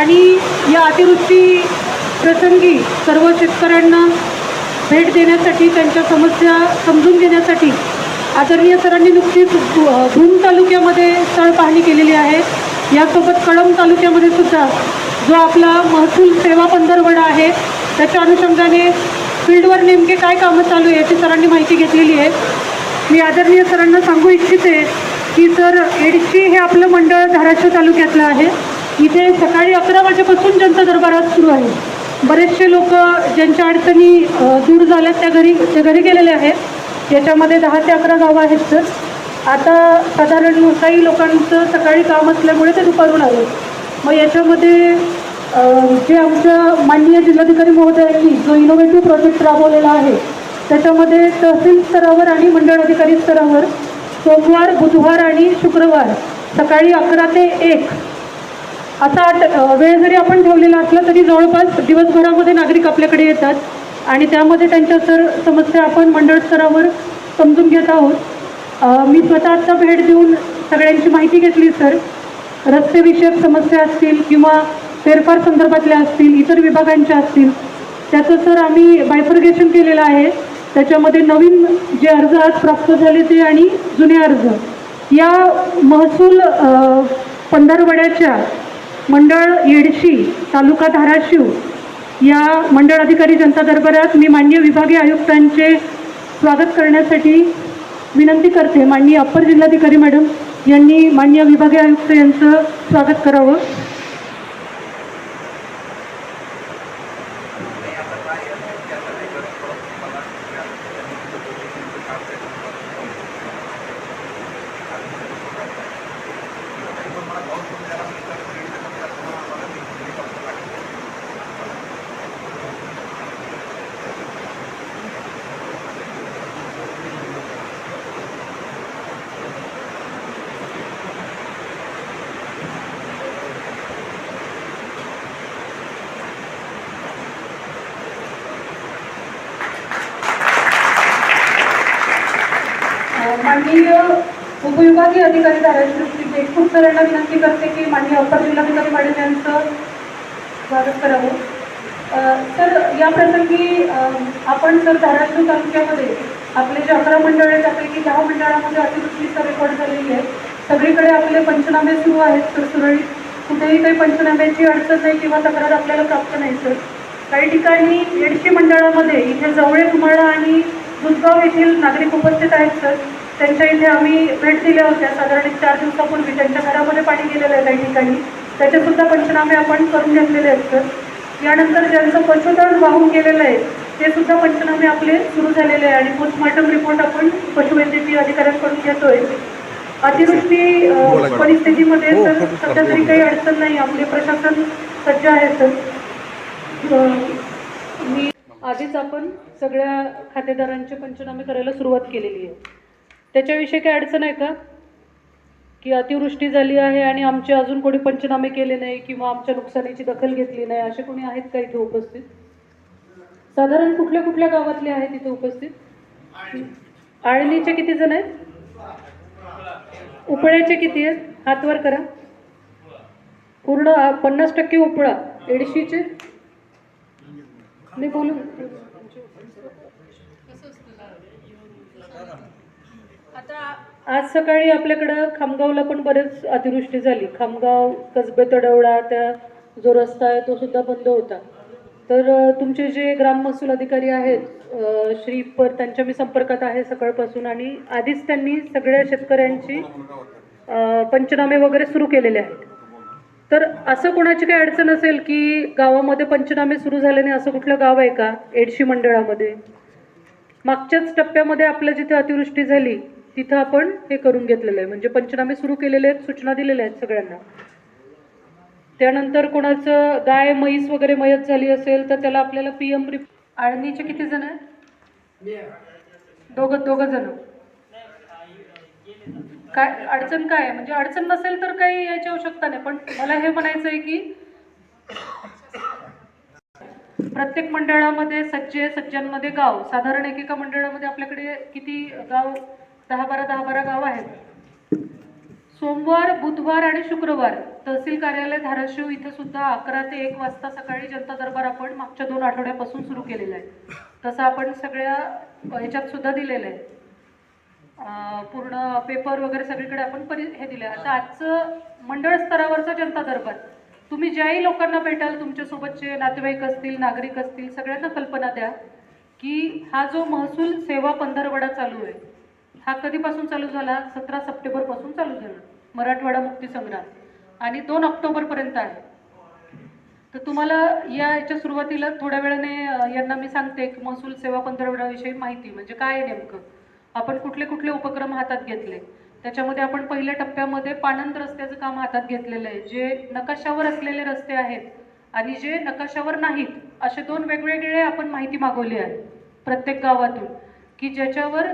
आणि या अतिवृष्टी प्रसंगी सर्व शेतकऱ्यांना भेट देण्यासाठी त्यांच्या समस्या समजून घेण्यासाठी आदरणीय सरांनी नुकतीच धूम भूम तालुक्यामध्ये स्थळ पाहणी केलेली आहे. यासोबत कळंब तालुक्यामध्ये सुद्धा जो आपला महसूल सेवा पंधरवडा आहे त्याच्या अनुषंगाने फील्डवर नेमके काय कामं चालू आहे याची सरांनी माहिती घेतलेली आहे. मी आदरणीय सरांना सांगू इच्छिते की सर एडशी हे आपलं मंडळ धाराशिव तालुक्यातलं आहे. इथे सकाळी अकरा वाजेपासून जनता दरबारात सुरू आहे. बरेचसे लोक ज्यांच्या अडचणी दूर झाल्यात त्या घरी ते घरी गेलेले आहेत. याच्यामध्ये दहा ते अकरा गावं आहेत सर. आता साधारण काही लोकांचं सकाळी काम असल्यामुळे ते दुपारून आले. मग याच्यामध्ये जे आमच्या माननीय जिल्हाधिकारी महोदयांनी जो इनोव्हेटिव्ह प्रोजेक्ट राबवलेला आहे त्याच्यामध्ये तहसील स्तरावर आणि मंडळ अधिकारी स्तरावर सोमवार बुधवार आणि शुक्रवार सकाळी अकरा ते एक असा वेळ जरी आपण ठेवलेला असला तरी जवळपास दिवसभरामध्ये नागरिक आपल्याकडे येतात. आणि त्यामध्ये त्यांच्या सर समस्या आपण मंडळ स्तरावर समजून घेत आहोत. मी स्वतः आत्ता भेट देऊन सगळ्यांची माहिती घेतली सर. रस्तेविषयक समस्या असतील किंवा फेरफार संदर्भातल्या असतील इतर विभागांच्या असतील. त्याचं सर आम्ही बायफर्गेशन केलेलं आहे. त्याच्यामध्ये नवीन जे अर्ज आज प्राप्त झाले ते आणि जुने अर्ज. या महसूल पंधरवड्याच्या मंडळ येडशी तालुका धाराशिव या मंडळ अधिकारी जनता दरबारात मी मान्य विभागीय आयुक्तांचे स्वागत करण्यासाठी विनंती करते. माननीय अप्पर जिल्हाधिकारी मॅडम यांनी मान्य विभागीय आयुक्त यांचं स्वागत करावं. आणि उपविभागीय अधिकारी धाराशिव श्री खूप सरांना विनंती करते की माननीय अप्पर जिल्हाधिकारी मॅडम यांचं स्वागत करावं. सर या प्रसंगी आपण सर धाराशिव तालुक्यामध्ये आपले जे अकरा मंडळ आहेत त्यापैकी दहा मंडळामध्ये अतिवृष्टीचा रेकॉर्ड झालेली आहे. सगळीकडे आपले पंचनामे सुरू आहेत सर सुरळीत. कुठेही काही पंचनाम्याची अडचण नाही किंवा तक्रार आपल्याला प्राप्त नाही सर. काही ठिकाणी एडशी मंडळामध्ये इथे जवळे कुमाळा आणि दुधगाव येथील नागरिक उपस्थित आहेत सर. त्यांच्या इथे आम्ही भेट दिल्या होत्या. साधारण एक चार दिवसापूर्वी त्यांच्या घरामध्ये पाणी गेलेलं आहे काही ठिकाणी. त्याचे सुद्धा पंचनामे आपण करून घेतलेले आहेत सर. यानंतर ज्यांचं पशुधन वाहून गेलेलं आहे ते सुद्धा पंचनामे आपले सुरू झालेले आहे आणि पोस्टमॉर्टम रिपोर्ट आपण पशुवैद्यकीय अधिकाऱ्यांकडून घेतोय. अतिवृष्टी परिस्थितीमध्ये हो, सर फोटो सध्या. तरी काही अडचण नाही. आपले प्रशासन सज्ज आहे सर. मी आधीच आपण सगळ्या खातेदारांचे पंचनामे करायला सुरुवात केलेली आहे. त्याच्याविषयी काही अडचण आहे का? की अतिवृष्टी झाली आहे आणि आमचे अजून कोणी पंचनामे केले नाही किंवा आमच्या नुकसानीची दखल घेतली नाही असे कोणी आहेत का इथे उपस्थित? साधारण कुठल्या कुठल्या गावातले आहेत इथे उपस्थित? आळणीचे किती जण आहेत? उपळ्याचे किती आहेत? हातवर करा. पूर्ण पन्नास टक्के उपळा. एडशीचे? मी बोलू. आज सकाळी आपल्याकडं खामगावला पण बरेच अतिवृष्टी झाली. खामगाव कसबे तडवळा त्या जो रस्ता आहे तो सुद्धा बंद होता. तर तुमचे जे ग्राम महसूल अधिकारी आहेत श्री पर त्यांच्या मी संपर्कात आहे सकाळपासून आणि आधीच त्यांनी सगळ्या शेतकऱ्यांची पंचनामे वगैरे सुरू केलेले आहेत. तर असं कोणाची काही अडचण असेल की गावामध्ये पंचनामे सुरू झाले नाही असं कुठलं गाव आहे का? एडशी मंडळामध्ये. मागच्याच टप्प्यामध्ये आपल्या जिथे अतिवृष्टी झाली तिथं आपण हे करून घेतलेलं आहे. म्हणजे पंचनामे सुरू केलेले आहेत सूचना दिलेल्या आहेत सगळ्यांना. त्यानंतर कोणाचं गाय म्हैस वगैरे मयत झाली असेल तर त्याला आपल्याला पी एम रिप आळणीचे किती जण आहेत? दोघं दोघं जण. काय अडचण काय आहे? म्हणजे अडचण नसेल तर काही याची आवश्यकता नाही. पण मला हे म्हणायचं आहे की प्रत्येक मंडळामध्ये सज्जे सज्जांमध्ये गाव. साधारण एकेका मंडळामध्ये आपल्याकडे किती गाव दहा बारा दहा बारा गाव आहेत. सोमवार बुधवार आणि शुक्रवार तहसील कार्यालय धाराशिव इथे सुद्धा अकरा ते एक वाजता सकाळी जनता दरबार आपण मागच्या दोन आठवड्यापासून सुरू केलेला आहे. तसं आपण सगळ्या ह्याच्यात सुद्धा दिलेलं आहे. पूर्ण पेपर वगैरे सगळीकडे आपण परि हे दिलं आहे आता आजचं मंडळ स्तरावरचा जनता दरबार. तुम्ही ज्याही लोकांना भेटाल तुमच्यासोबतचे नातेवाईक असतील नागरिक असतील सगळ्यांना कल्पना द्या की हा जो महसूल सेवा पंधरवडा चालू आहे हा कधीपासून चालू झाला? सतरा सप्टेंबरपासून चालू झाला. मराठवाडा मुक्तीसंग्राम आणि दोन ऑक्टोबरपर्यंत आहे. तर तुम्हाला या याच्या सुरुवातीला थोड्या वेळाने यांना मी सांगते की महसूल सेवा पंधरवड्याविषयी माहिती. म्हणजे काय आहे नेमकं? आपण कुठले कुठले उपक्रम हातात घेतले? त्याच्यामध्ये आपण पहिल्या टप्प्यामध्ये पाणंद रस्त्याचं काम हातात घेतलेलं आहे. जे नकाशावर असलेले रस्ते आहेत आणि जे नकाशावर नाहीत असे दोन वेगवेगळे आपण माहिती मागवली आहे प्रत्येक गावातून की ज्याच्यावर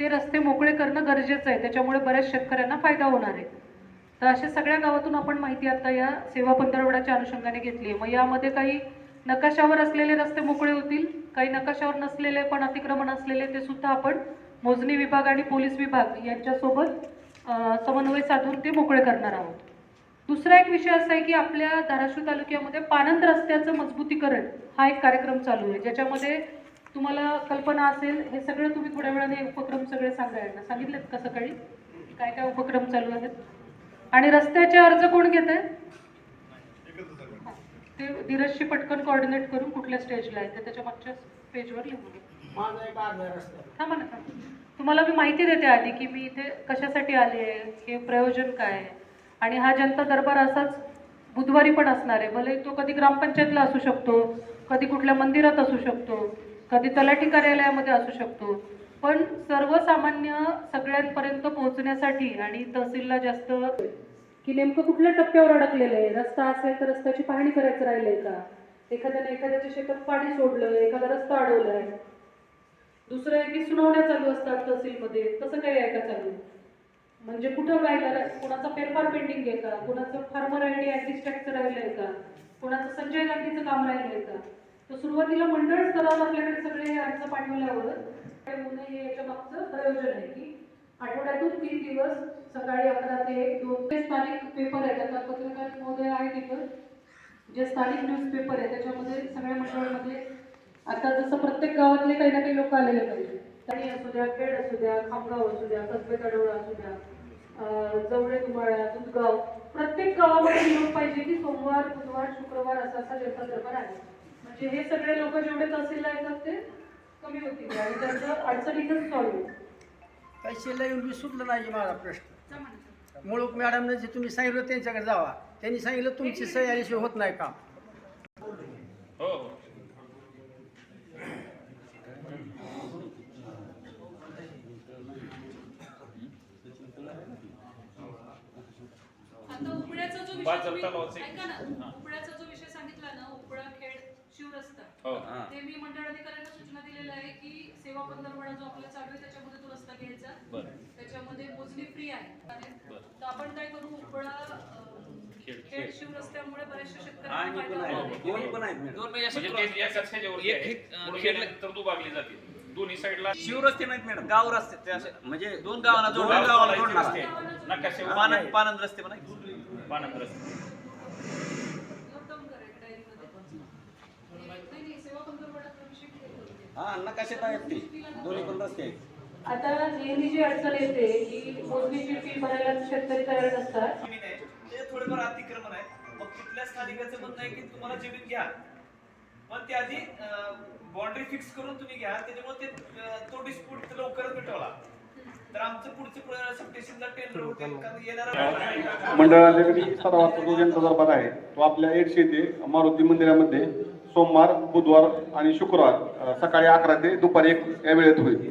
ते रस्ते मोकळे करणं गरजेचं आहे. त्याच्यामुळे बऱ्याच शेतकऱ्यांना फायदा होणार आहे. तर अशा सगळ्या गावातून आपण माहिती आता या सेवा पंधरवड्याच्या अनुषंगाने घेतली आहे. मग यामध्ये काही नकाशावर असलेले रस्ते मोकळे होतील? काही नकाशावर नसलेले पण अतिक्रमण असलेले ते सुद्धा आपण मोजणी विभाग आणि पोलीस विभाग यांच्यासोबत समन्वय साधून ते मोकळे करणार आहोत. दुसरा एक विषय असा आहे की आपल्या धाराशिव तालुक्यामध्ये पानंद रस्त्याचं मजबूतीकरण हा एक कार्यक्रम चालू आहे. ज्याच्यामध्ये तुम्हाला कल्पना असेल हे सगळं तुम्ही थोड्या वेळाने उपक्रम सगळे सांगायला सांगितलेत का सकाळी? काय काय उपक्रम चालू आहेत? आणि रस्त्याचे अर्ज कोण घेत आहे? ते धीरजशी पटकन कोऑर्डिनेट करून कुठल्या स्टेजला आहे ते त्याच्या मागच्या पेजवर लिहून ना थांबा. तुम्हाला मी माहिती देते आधी की मी इथे कशासाठी आले आहे हे प्रयोजन काय आहे? आणि हा जनता दरबार असाच बुधवारी पण असणार आहे. भले तो कधी ग्रामपंचायतला असू शकतो कधी कुठल्या मंदिरात असू शकतो कधी तलाठी कार्यालयामध्ये असू शकतो. पण सर्वसामान्य सगळ्यांपर्यंत पोहोचण्यासाठी आणि तहसीलला जास्त की नेमकं कुठल्या टप्प्यावर अडकलेलं आहे? रस्ता असेल तर रस्त्याची पाहणी करायचं राहिलंय का? एखाद्याने एखाद्याच्या शेतात पाणी सोडलं एखादा रस्ता अडवलाय. दुसरं आहे की सुनावण्या चालू असतात तहसीलमध्ये. तसं काही आहे का चालू? म्हणजे कुठं राहिलं? कोणाचा फेरफार पेंडिंग आहे का? कोणाचं फार्मर आय डी ॲग्री स्टॅकचं राहिलंय का? कोणाचं संजय गांधीचं काम राहिलंय का? तर सुरुवातीला मंडळ स्तरावर आपल्याकडे सगळे हे अर्ज पाठवल्यावर काय होऊ याच्या मागचं प्रयोजन आहे की आठवड्यातून तीन दिवस सकाळी अकरा ते एक दोन ते स्थानिक पेपर आहेत आता पत्रकार महोदय आहेत इथं. जे स्थानिक न्यूजपेपर आहे त्याच्यामध्ये सगळ्या मंडळामध्ये आता जसं प्रत्येक गावातले काही ना काही लोक आलेले पाहिजे. तरी असू द्या खेड असू द्या खामगाव असू द्या कसबे तडवळा असू द्या जवळे तुमाळा दुधगाव प्रत्येक गावामध्ये लोक पाहिजे की सोमवार बुधवार शुक्रवार असा असा जनता दरबार आहे. म्हणजे हे सगळे लोक जेवढे तहसीलला येतात ते कमी होतील. आणि त्यांचं अडचण इथंच सॉल्व्ह होईल. पैशाला येऊन मी सुटलं नाही माझा प्रश्न. मुळूक मॅडमने जे तुम्ही सांगितलं त्यांच्याकडे जावा. त्यांनी सांगितलं तुमची सही आल्याशिवाय होत नाही काम. हो. हो आता उपळ्याचा जो पाच विषय जप्ता तुम्ही- लावायचे. ऐका ना हा. उपळ्याचा जो विषय सांगितला ना उपळा खेड शिवरस्ता हो ते मी मंडळ अधिकाऱ्यांना सूचना दिलेल्या आहे की सेवा पंधरवडा जो आपला चालू आहे त्याच्यामध्ये तो रस्ता घ्यायचा बरं त्याच्यामध्ये मोजणी फ्री आहे बरं. तर आपण काय करू उपळा अं, खेड- खेड शिवरस्त्यामुळे बऱ्याचशा आणि शेतकऱ्यांना पण फायदा आहे होणार आहे. दोन पण आहेत मॅडम. दोन म्हणजे असे म्हणजे एक आहे. अं, खेडला- जाते दोन्ही साईडला शिवरस्ते नाहीत मॅडम गाव रस्ते ते असे म्हणजे दोन गावांना दोन जोडून गावाला. रस्ते नकाशे पानंद पानंद रस्ते पण आहेत. पानंद रस्ते हा नकाशात आहेत ते? दोन्ही पण रस्ते आहेत. आता नेहमी जी अडचण येते की मोजणीची फी भरायला शेतकरी तयार नसतात. जमीन आहे ते थोडेफार अतिक्रमण आहे मग तिथल्या स्थानिकाचं म्हणणं आहे की तुम्हाला जमीन घ्या. पण ते आधी बाउंड्री फिक्स करून तुम्ही घ्या. त्याच्यामुळे ते अं, तो डिस्प्यूट लवकरच मिटवला. तर आमचं पुढचं सबस्टेशनला टेंडर होते कारण येणारा जो जनता दरबार आहे तो आपल्या एडशे ते मारुती मंदिरामध्ये सोमवार बुधवार आणि शुक्रवार सकाळी अकरा ते दुपारी एक या वेळेत होईल.